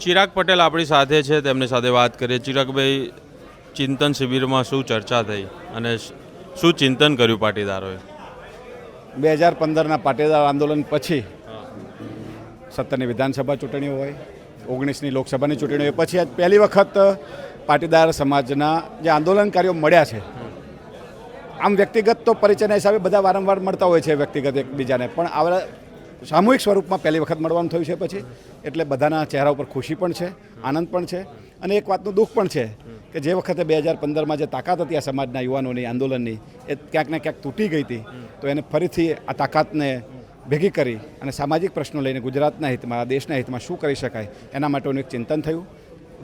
ચિરાગ પટેલ આપણી સાથે છે તેમની સાથે વાત કરીએ. ચિરાગભાઈ ચિંતન શિબિરમાં શું ચર્ચા થઈ અને શું ચિંતન કર્યું પાટીદારોએ? બે હજાર પંદરના પાટીદાર આંદોલન પછી સત્તરની વિધાનસભા ચૂંટણીઓ હોય ઓગણીસની લોકસભાની ચૂંટણીઓ હોય પછી આજ પહેલી વખત પાટીદાર સમાજના જે આંદોલનકારીઓ મળ્યા છે આમ વ્યક્તિગત તો પરિચયના હિસાબે બધા વારંવાર મળતા હોય છે વ્યક્તિગત એકબીજાને પણ આવા સામૂહિક સ્વરૂપમાં પહેલી વખત મળવાનું થયું છે પછી. એટલે બધાના ચહેરા ઉપર ખુશી પણ છે, આનંદ પણ છે અને એક વાતનું દુઃખ પણ છે કે જે વખતે બે હજાર પંદરમાં જે તાકાત હતી આ સમાજના યુવાનોની આંદોલનની, એ ક્યાંક ને ક્યાંક તૂટી ગઈ હતી. તો એને ફરીથી આ તાકાતને ભેગી કરી અને સામાજિક પ્રશ્નો લઈને ગુજરાતના હિતમાં, દેશના હિતમાં શું કરી શકાય, એના માટેનું એક ચિંતન થયું.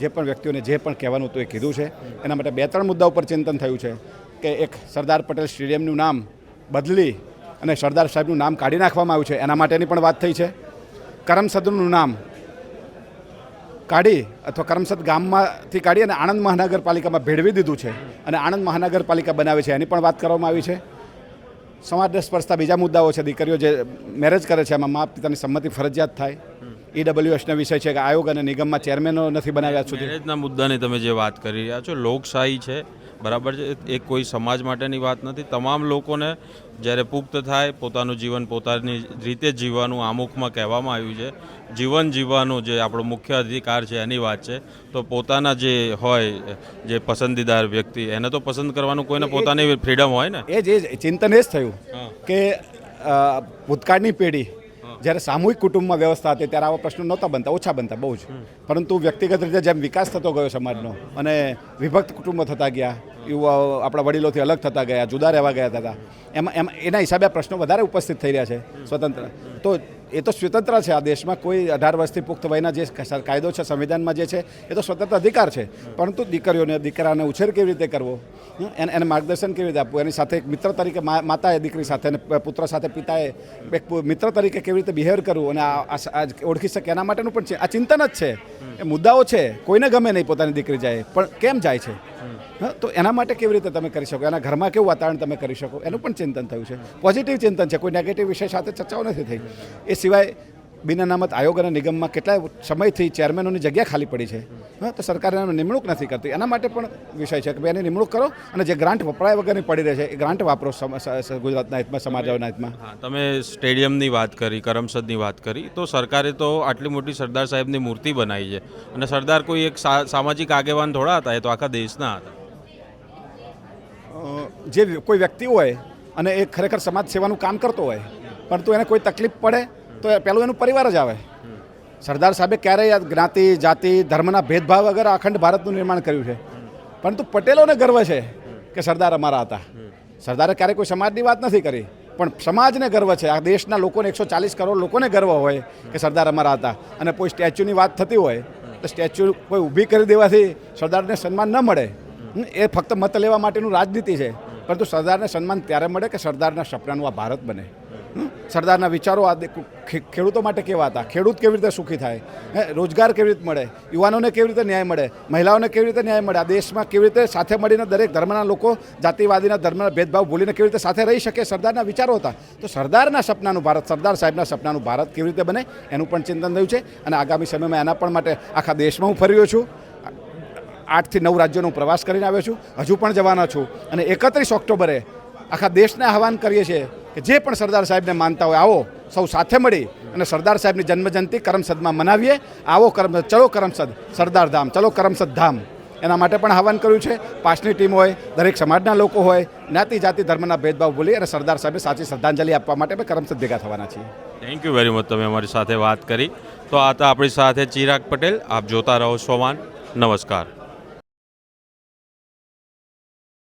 જે પણ વ્યક્તિઓને જે પણ કહેવાનું હતું એ કીધું છે. એના માટે બે ત્રણ મુદ્દા ઉપર ચિંતન થયું છે કે એક સરદાર પટેલ સ્ટેડિયમનું નામ બદલી અને સરદાર સાહેબનું નામ કાઢી નાખવામાં આવ્યું છે. એના માટેની પણ વાત થઈ છે. કરમસદનું નામ કાઢી અથવા કરમસદ ગામમાંથી કાઢી અને આણંદ મહાનગરપાલિકામાં ભેળવી દીધું છે અને આણંદ મહાનગરપાલિકા બનાવે છે. એની પણ વાત કરવામાં આવી છે. સમાજને સ્પર્શતા બીજા મુદ્દાઓ છે. દીકરીઓ જે મેરેજ કરે છે, એમાં મા પિતાની સંમતિ ફરજિયાત થાય. ઈડબ્લ્યુએસનો વિષય છે કે આયોગ અને નિગમમાં ચેરમેનો નથી બનાવ્યા સુધી. મેરેજના મુદ્દાની તમે જે વાત કરી રહ્યા છો, લોકશાહી છે. બરાબર છે? એ કોઈ સમાજ માટેની વાત નથી. તમામ લોકોને જ્યારે પુખ્ત થાય પોતાનું જીવન પોતાની રીતે જીવવાનું આમુખમાં કહેવામાં આવ્યું છે. જીવન જીવવાનું જે આપણો મુખ્ય અધિકાર છે એની વાત છે. તો પોતાના જે હોય જે પસંદીદાર વ્યક્તિ એને તો પસંદ કરવાનું કોઈને પોતાની ફ્રીડમ હોય ને? એ જ ચિંતન એ જ થયું કે ભૂતકાળની પેઢી જ્યારે સામૂહિક કુટુંબમાં વ્યવસ્થા હતી ત્યારે આવા પ્રશ્નો નહોતા બનતા ઓછા બનતા બહુ જ. પરંતુ વ્યક્તિગત રીતે જેમ વિકાસ થતો ગયો સમાજનો અને વિભક્ત કુટુંબો થતા ગયા યુવાઓ આપણા વડીલોથી અલગ થતા ગયા જુદા રહેવા ગયા હતા એમાં એમ એના હિસાબે આ પ્રશ્નો વધારે ઉપસ્થિત થઈ રહ્યા છે સ્વતંત્ર. તો એ તો સ્વતંત્ર છે આ દેશમાં કોઈ અઢાર વર્ષથી પુખ્ત વયના જે કાયદો છે સંવિધાનમાં જે છે એ તો સ્વતંત્ર અધિકાર છે. પરંતુ દીકરીઓને દીકરાને ઉછેર કેવી રીતે કરવો? એને એને માર્ગદર્શન કેવી રીતે આપવું? એની સાથે એક મિત્ર તરીકે માતાએ દીકરી સાથે અને પુત્ર સાથે પિતાએ એક મિત્ર તરીકે કેવી રીતે બિહેવ કરવું અને ઓળખી શકે એના માટેનું પણ છે. આ ચિંતન જ છે. એ મુદ્દાઓ છે. કોઈને ગમે નહીં પોતાની દીકરી જાય પણ કેમ જાય છે? હા, તો એના માટે કેવી રીતે તમે કરી શકો? એના ઘરમાં કેવું વાતાવરણ તમે કરી શકો? એનું પણ ચિંતન થયું છે. પોઝિટિવ ચિંતન છે. કોઈ નેગેટિવ વિષય સાથે ચર્ચાઓ નથી થઈ. એ સિવાય બિન અનામત આયોગ અને નિગમમાં કેટલાય સમયથી ચેરમેનોની જગ્યા ખાલી પડી છે. હા તો સરકાર એનો નિમણૂક નથી કરતી. એના માટે પણ વિષય છે કે ભાઈ એની નિમણૂક કરો અને જે ગ્રાન્ટ વપરાય વગરની પડી રહે છે એ ગ્રાન્ટ વાપરો ગુજરાતના હિતમાં સમાજના હિતમાં. તમે સ્ટેડિયમની વાત કરી કરમસદની વાત કરી તો સરકારે તો આટલી મોટી સરદાર સાહેબની મૂર્તિ બનાવી છે. અને સરદાર કોઈ એક સામાજિક આગેવાન થોડા હતા એ તો આખા દેશના હતા. જે કોઈ વ્યક્તિ હોય અને એ ખરેખર સમાજ સેવાનું કામ કરતો હોય પરંતુ એને કોઈ તકલીફ પડે તો પહેલું એનું પરિવાર જ આવે. સરદાર સાહેબે ક્યારેય જ્ઞાતિ, જાતિ, ધર્મના ભેદભાવ વગર અખંડ ભારતનું નિર્માણ કર્યું છે. પરંતુ પટેલોને ગર્વ છે કે સરદાર અમારા હતા. સરદારે ક્યારેય કોઈ સમાજની વાત નથી કરી, પણ સમાજને ગર્વ છે. આ દેશના લોકોને એકસો ચાલીસ કરોડ લોકોને ગર્વ હોય કે સરદાર અમારા હતા. અને કોઈ સ્ટેચ્યુની વાત થતી હોય, તો સ્ટેચ્યુ કોઈ ઊભી કરી દેવાથી સરદારને સન્માન ન મળે. એ ફક્ત મત લેવા માટેનું રાજનીતિ છે. પરંતુ સરદારને સન્માન ત્યારે મળે કે સરદારના સપનાનું આ ભારત બને. સરદારના વિચારો આ ખેડૂતો માટે કેવા હતા? ખેડૂત કેવી રીતે સુખી થાય? હે, રોજગાર કેવી રીતે મળે? યુવાનોને કેવી રીતે ન્યાય મળે? મહિલાઓને કેવી રીતે ન્યાય મળે? આ દેશમાં કેવી રીતે સાથે મળીને દરેક ધર્મના લોકો જાતિવાદીના ધર્મના ભેદભાવ ભૂલીને કેવી રીતે સાથે રહી શકે? સરદારના વિચારો હતા. તો સરદારના સપનાનું ભારત, સરદાર સાહેબના સપનાનું ભારત કેવી રીતે બને? એનું પણ ચિંતન થયું છે. અને આગામી સમયમાં એના પણ માટે આખા દેશમાં હું ફર્યો છું. આઠથી નવ રાજ્યોનો પ્રવાસ કરીને આવ્યો છું. હજુ પણ જવાના છું. અને એકત્રીસ ઓક્ટોબરે આખા દેશને આહવાન કરીએ છીએ. કે જે પણ સરદાર સાહેબને માનતા હોય, આવો, સૌ સાથે મળી અને સરદાર સાહેબની જન્મજયંતિ કરમસદમાં મનાવીએ. આવો કરમ ચલો કરમસદ, સરદાર ધામ, ચલો કરમસદ ધામ. એના માટે પણ આહવાન કર્યું છે. પાસની ટીમ હોય, દરેક સમાજના લોકો હોય, જ્ઞાતિ, જાતિ, ધર્મના ભેદભાવ ભૂલી અને સરદાર સાહેબને સાચી શ્રદ્ધાંજલિ આપવા માટે અમે કરમસદ ભેગા થવાના છીએ. થેન્ક યુ વેરી મચ તમે અમારી સાથે વાત કરી. તો આ હતા આપણી સાથે ચિરાગ પટેલ. આપ જોતા રહો સોમાન નમસ્કાર.